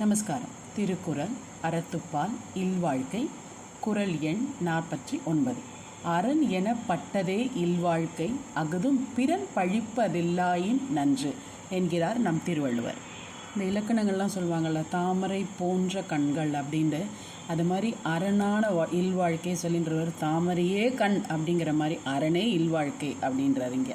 நமஸ்காரம். திருக்குறள் அறத்துப்பால் இல்வாழ்க்கை குறள் எண் நாற்பத்தி ஒன்பது. அரண் எனப்பட்டதே இல்வாழ்க்கை அகுதும் பிறன் பழிப்பதில்லாயின் நன்று என்கிறார் நம் திருவள்ளுவர். இந்த இலக்கணங்கள்லாம் சொல்லுவாங்கள்ல தாமரை போன்ற கண்கள் அப்படின்ட்டு அது மாதிரி அரணான வா- இல்வாழ்க்கை சொல்லின்றவர் தாமரையே கண் அப்படிங்கிற மாதிரி அரணே இல்வாழ்க்கை அப்படின்றாருங்க இங்கே.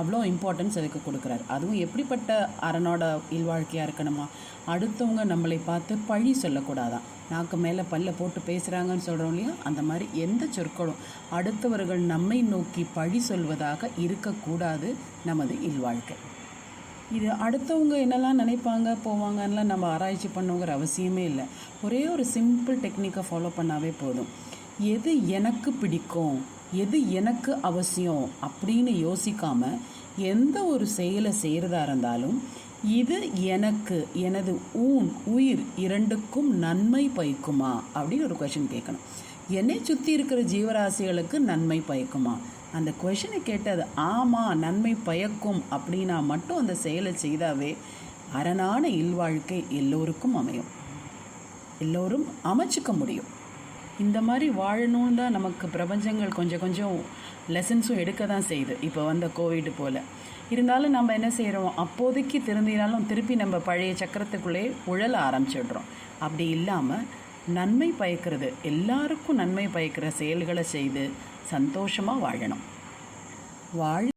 அவ்வளோ இம்பார்ட்டன்ஸ் அதுக்கு கொடுக்குறாரு. அதுவும் எப்படிப்பட்ட அரணோட இல்வாழ்க்கையாக இருக்கணுமா? அடுத்தவங்க நம்மளை பார்த்து பழி சொல்லக்கூடாதான் நாக்கு மேலே பல்ல போட்டு பேசுகிறாங்கன்னு சொல்கிறோம் இல்லையா? அந்த மாதிரி எந்த சொற்களும் அடுத்தவர்கள் நம்மை நோக்கி பழி சொல்வதாக இருக்கக்கூடாது நமது இல்வாழ்க்கை. இது அடுத்தவங்க என்னெல்லாம் நினைப்பாங்க போவாங்கன்னெலாம் நம்ம ஆராய்ச்சி பண்ணுங்கிற அவசியமே இல்லை. ஒரே ஒரு சிம்பிள் டெக்னிக்கை ஃபாலோ பண்ணாவே போதும். எது எனக்கு பிடிக்கும்? எது எனக்கு அவசியம் அப்படின்னு யோசிக்காம எந்த ஒரு செயலை செய்கிறதா இருந்தாலும் இது எனக்கு எனது ஊன் உயிர் இரண்டுக்கும் நன்மை பயக்குமா அப்படின்னு ஒரு கொஷின் கேட்கணும். என்னை சுற்றி இருக்கிற ஜீவராசிகளுக்கு நன்மை பயக்குமா? அந்த கொஷனை கேட்டது ஆமாம் நன்மை பயக்கும் அப்படின்னா மட்டும் அந்த செயலை செய்தாவே அரணான இல்வாழ்க்கை எல்லோருக்கும் அமையும். எல்லோரும் அமைச்சிக்க முடியும். இந்த மாதிரி வாழணும்னு தான் நமக்கு பிரபஞ்சங்கள் கொஞ்சம் கொஞ்சம் லெசன்ஸும் எடுக்க தான் செய்யுது. இப்போ வந்த கோவிட் போல். இருந்தாலும் நம்ம என்ன செய்கிறோம் அப்போதைக்கு திருந்தினாலும் திருப்பி நம்ம பழைய சக்கரத்துக்குள்ளே உழல ஆரம்பிச்சிடுறோம். அப்படி இல்லாமல் நன்மை பயக்கிறது எல்லாருக்கும் நன்மை பயக்கிற செயல்களை செய்து சந்தோஷமாக வாழணும். வாழ்